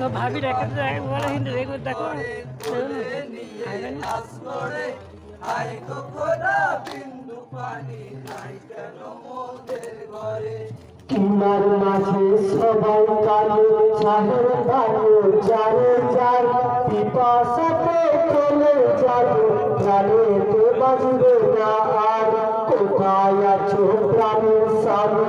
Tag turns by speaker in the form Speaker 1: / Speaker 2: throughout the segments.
Speaker 1: তো ভাবি রেখে বলে হিন্দু দেখো দেখো।
Speaker 2: কিনার মাঝে সবাই কালো চাহের ভালো যারে যার পিপাসাতে চলে যাবে, প্রাণে তো বাজবে না। আর কোথায় আছো প্রাণের স্বামী?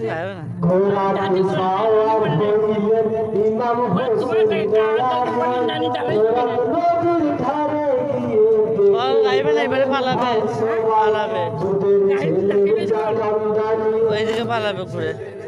Speaker 2: যাবে
Speaker 1: না
Speaker 2: ঘোড়ার সাওয়ার হইলেন ইমাম হোসেন নদীর ধারে গিয়ে
Speaker 1: ও গাইবে না এবারে পালাবে পালাবে পালাবে ঘুরে।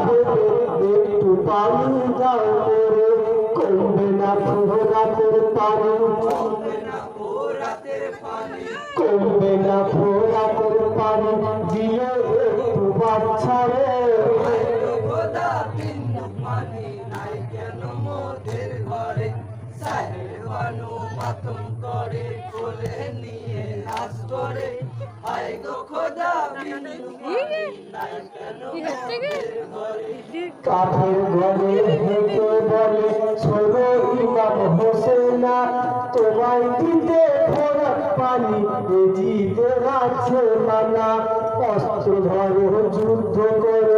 Speaker 2: ভেবে একটু পানি দাও করে কমবে না ফোরাতের পানি কমবে না ফোরাতের পানি দিলে একটু বাচ্চা রে মানা ধরো যুদ্ধ করো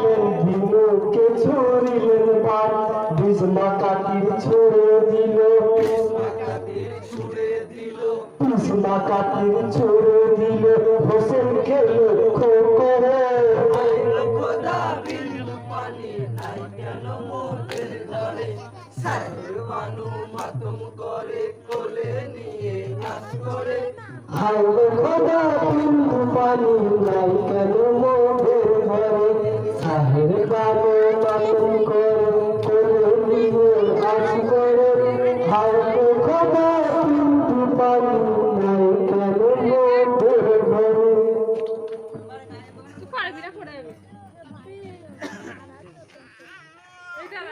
Speaker 2: কাটির ছুড়ে দিল হোসেন খেলো খো করে হায় খোদা, বিন্দু পানি, নাই কেন মোদের ঘরে সাহের বানো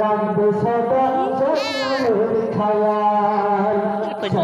Speaker 2: রাখবে সদা জয়নালের খায়াল পেটে